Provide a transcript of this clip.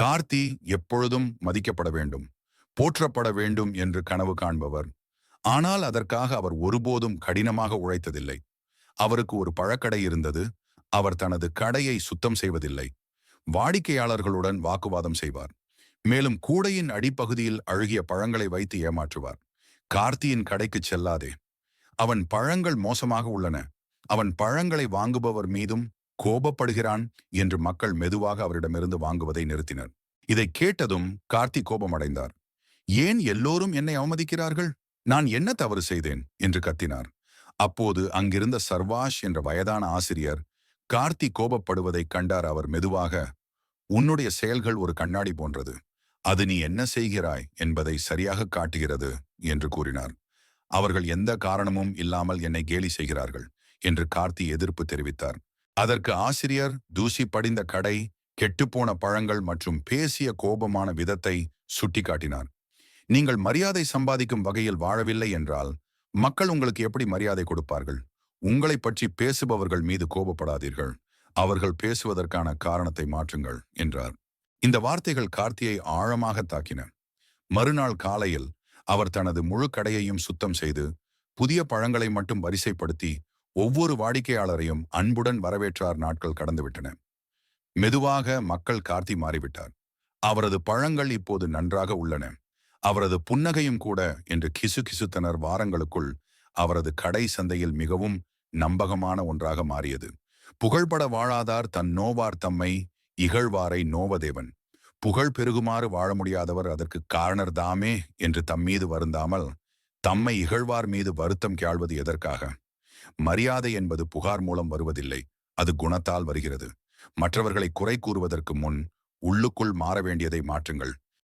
கார்த்தி எப்பொழுதும் மதிக்கப்பட வேண்டும் போற்றப்பட வேண்டும் என்று கனவு காண்பவர். ஆனால் அதற்காக அவர் ஒருபோதும் கடினமாக உழைத்ததில்லை. அவருக்கு ஒரு பழக்கடை இருந்தது அவர் தனது கடையை சுத்தம் செய்வதில்லை. வாடிக்கையாளர்களுடன் வாக்குவாதம் செய்வார். மேலும் கூடையின் அடிப்பகுதியில் அழுகிய பழங்களை வைத்து ஏமாற்றுவார். கார்த்தியின் கடைக்கு செல்லாதே. அவன் பழங்கள் மோசமாக உள்ளன. அவன் பழங்களை வாங்குபவர் மீதும் கோபப்படுகிறான் என்று மக்கள் மெதுவாக அவரிடமிருந்து வாங்குவதை நிறுத்தினர். இதை கேட்டதும் கார்த்தி கோபமடைந்தார். ஏன் எல்லோரும் என்னை அவமதிக்கிறார்கள்? நான் என்ன தவறு செய்தேன்? என்று கத்தினார். அப்போது அங்கிருந்த சர்வாஷ் என்ற வயதான ஆசிரியர் கார்த்தி கோபப்படுவதைக் கண்டார் அவர் மெதுவாக. உன்னுடைய செயல்கள் ஒரு கண்ணாடி போன்றது. அது நீ என்ன செய்கிறாய் என்பதை சரியாக காட்டுகிறது என்று கூறினார். அவர்கள் எந்த காரணமும் இல்லாமல் என்னை கேலி செய்கிறார்கள் என்று கார்த்தி எதிர்ப்பு தெரிவித்தார். அதற்கு ஆசிரியர் தூசி படிந்த கடை கெட்டுப்போன பழங்கள் மற்றும் பேசிய கோபமான விதத்தை சுட்டிக்காட்டினார். நீங்கள் மரியாதை சம்பாதிக்கும் வகையில் வாழவில்லை என்றால் மக்கள் உங்களுக்கு எப்படி மரியாதை கொடுப்பார்கள்? உங்களை பற்றி பேசுபவர்கள் மீது கோபப்படாதீர்கள். அவர்கள் பேசுவதற்கான காரணத்தை மாற்றுங்கள் என்றார். இந்த வார்த்தைகள் கார்த்தியை ஆழமாக தாக்கின. மறுநாள் காலையில் அவர் தனது முழு கடையையும் சுத்தம் செய்து புதிய பழங்களை மட்டும் வரிசைப்படுத்தி ஒவ்வொரு வாடிக்கையாளரையும் அன்புடன் வரவேற்றார் நாட்கள் கடந்துவிட்டன. மெதுவாக மக்கள் கார்த்தி மாறிவிட்டார். அவரது பழங்கள் இப்போது நன்றாக உள்ளன. அவரது புன்னகையும் கூட என்று கிசு கிசுத்தனர் வாரங்களுக்குள் அவரது கடை சந்தையில் மிகவும் நம்பகமான ஒன்றாக மாறியது. புகழ்பட வாழாதார் தன் நோவார் தம்மை இகழ்வாரை நோவதேவன். புகழ் பெருகுமாறு வாழ முடியாதவர் அதற்கு காரணர் தாமே என்று தம்மீது வருந்தாமல் தம்மை இகழ்வார் மீது வருத்தம் கேள்வது எதற்காக? மரியாதை என்பது புகார் மூலம் வருவதில்லை அது குணத்தால் வருகிறது. மற்றவர்களை குறை கூறுவதற்கு முன் உள்ளுக்குள் மாற வேண்டியதை மாற்றுங்கள்.